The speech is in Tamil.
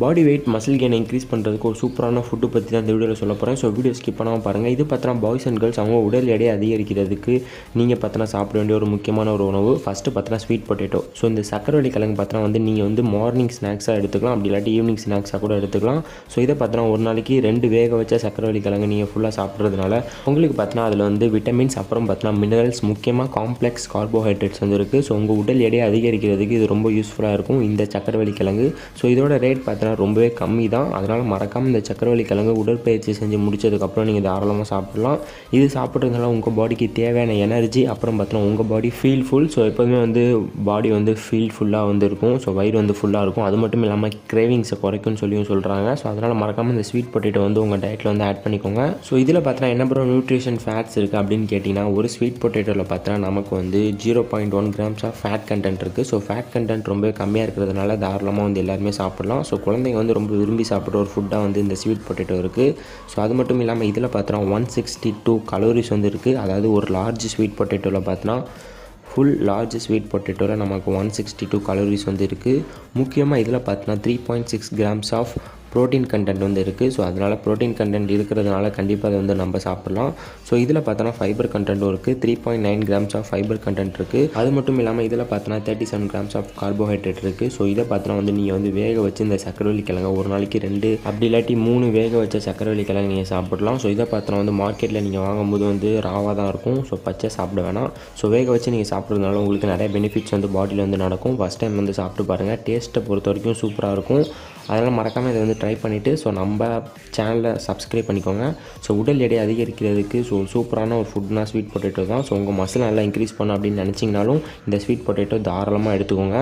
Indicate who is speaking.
Speaker 1: பாடி வெயிட் மசில் கெயினை இன்க்ரீஸ் பண்ணுறதுக்கு ஒரு சூப்பரான ஃபுட்டு பற்றி தான் இந்த வீடியோவில் சொல்ல போகிறேன் ஸோ வீடியோ ஸ்கிப் பண்ணாமல் பாருங்கள் இது பார்த்தா பாய்ஸ் அண்ட் கேர்ள்ஸ் அவங்க உடல் எடையை அதிகரிக்கிறதுக்கு நீங்கள் பார்த்தனா சாப்பிட வேண்டிய ஒரு முக்கியமான ஒரு உணவு. ஃபஸ்ட்டு பார்த்தனா ஸ்வீட் பொட்டேட்டோ ஸோ இந்த சக்கரவள்ளி கிழங்கு பார்த்தனா வந்து நீங்கள் வந்து மார்னிங் ஸ்நாக்ஸாக எடுத்துக்கலாம். அப்படி இல்லாட்டி ஈவினிங் ஸ்நாக்ஸாக கூட எடுத்துக்கலாம். ஸோ இதை பார்த்தனா ஒரு நாளைக்கு ரெண்டு வேக வச்ச சக்கரவள்ளி கிழங்கு நீங்கள் ஃபுல்லாக சாப்பிட்றதுனால உங்களுக்கு பார்த்தனா அதில் வந்து விட்டமின்ஸ் அப்புறம் பார்த்தனா மினரல்ஸ் முக்கியமாக காம்ப்ளெக்ஸ் கார்போஹைட்ரேட்ஸ் வந்து இருக்குது ஸோ உங்கள் உடல் எடையை அதிகரிக்கிறதுக்கு இது ரொம்ப யூஸ்ஃபுல்லாக இருக்கும். இந்த சக்கரவள்ளி கிழங்கு. ஸோ இதோட ரேட் பார்த்தீங்கன்னா ரொம்பவே கம்மி தான் அதனால் மறக்காமல் இந்த சக்கரவள்ளி கிழங்கு உடற்பயிற்சி செஞ்சு முடிச்சதுக்கப்புறம் நீங்கள் தாராளமாக சாப்பிடலாம். இது சாப்பிட்றதுனால உங்கள் பாடிக்கு தேவையான எனர்ஜி அப்புறம் பார்த்தீங்கன்னா உங்கள் பாடி ஃபீல் ஃபுல் ஸோ எப்போதுமே வந்து பாடி வந்து ஃபீல் ஃபுல்லாக வந்து இருக்கும். ஸோ வயிறு வந்து ஃபுல்லாக இருக்கும். அது மட்டும் இல்லாமல் கிரேவிங்ஸை குறைக்கும்னு சொல்லியும் சொல்கிறாங்க ஸோ அதனால் மறக்காமல் இந்த ஸ்வீட் பொட்டேட்டோ வந்து உங்கள் டயட்டில் வந்து ஆட் பண்ணிக்கோங்க. ஸோ இதில் பார்த்தீங்கன்னா என்ன ப்ரோ நியூட்ரிஷன் ஃபேட்ஸ் இருக்குது அப்படின்னு கேட்டிங்கன்னா ஒரு ஸ்வீட் பொட்டேட்டோவில் பார்த்தீங்கன்னா நமக்கு வந்து zero point one grams of fat content இருக்குது ஸோ ஃபேட் கண்டென்ட் ரொம்ப கம்மியாக இருக்கிறதுனால தாராளமாக வந்து எல்லாருமே சாப்பிடலாம். ஸோ குழந்தைங்க வந்து ரொம்ப விரும்பி சாப்பிட்ற ஒரு ஃபுட்டாக வந்து இந்த ஸ்வீட் பொட்டேட்டோ இருக்குது ஸோ அது மட்டும் இல்லாமல் இதில் பார்த்தோன்னா ஒன் சிக்ஸ்டி டூ கலோரிஸ் வந்து இருக்குது அதாவது ஒரு லார்ஜ் ஸ்வீட் பொட்டேட்டோவில் பார்த்தோன்னா ஃபுல் லார்ஜ் ஸ்வீட் பொட்டேட்டோவில் நமக்கு ஒன் சிக்ஸ்டி டூ கலோரிஸ் வந்து இருக்குது முக்கியமாக இதில் பார்த்தோன்னா three point six grams of protein content வந்து இருக்குது ஸோ அதனால் ப்ரோட்டீன் கண்டென்ட் இருக்கிறதுனால கண்டிப்பாக அதை வந்து நம்ம சாப்பிட்லாம். ஸோ இதில் பார்த்தோன்னா ஃபைபர் கண்டென்ட்டும் இருக்குது three point nine grams of fibre content இருக்குது அது மட்டும் இல்லாமல் இதில் பார்த்தோன்னா thirty seven grams of carbohydrate இருக்குது ஸோ இதை பார்த்தோன்னா வந்து நீங்கள் வந்து வேக வச்சு இந்த சக்கரவள்ளி கிழங்கு ஒரு நாளைக்கு ரெண்டு அப்படி இல்லாட்டி மூணு வேக வச்ச சக்கரவள்ளி கிழங்கு நீங்கள் சாப்பிடலாம். ஸோ இதை பார்த்தோன்னா வந்து மார்க்கெட்டில் நீங்கள் வாங்கும்போது வந்து ராவாக தான் இருக்கும். ஸோ பச்சை சாப்பிட வேணாம். ஸோ வேக வச்சு நீங்கள் சாப்பிட்றதுனால உங்களுக்கு நிறைய பெனிஃபிட்ஸ் வந்து பாடியில் வந்து நடக்கும். ஃபஸ்ட் டைம் வந்து சாப்பிட்டு பாருங்கள் டேஸ்ட்டை பொறுத்த வரைக்கும் சூப்பராக இருக்கும். அதனால் மறக்காமல் இதை வந்து ட்ரை பண்ணிவிட்டு ஸோ நம்ம சேனலை சப்ஸ்கிரைப் பண்ணிக்கோங்க. ஸோ உடல் எடை அதிகரிக்கிறதுக்கு ஸோ சூப்பரான ஒரு ஃபுட்னா ஸ்வீட் பொட்டேட்டோ தான். ஸோ உங்கள் மசில் நல்லா இன்க்ரீஸ் பண்ணும் அப்படின்னு நினச்சிங்கனாலும் இந்த ஸ்வீட் பொட்டேட்டோ தாராளமாக எடுத்துக்கோங்க.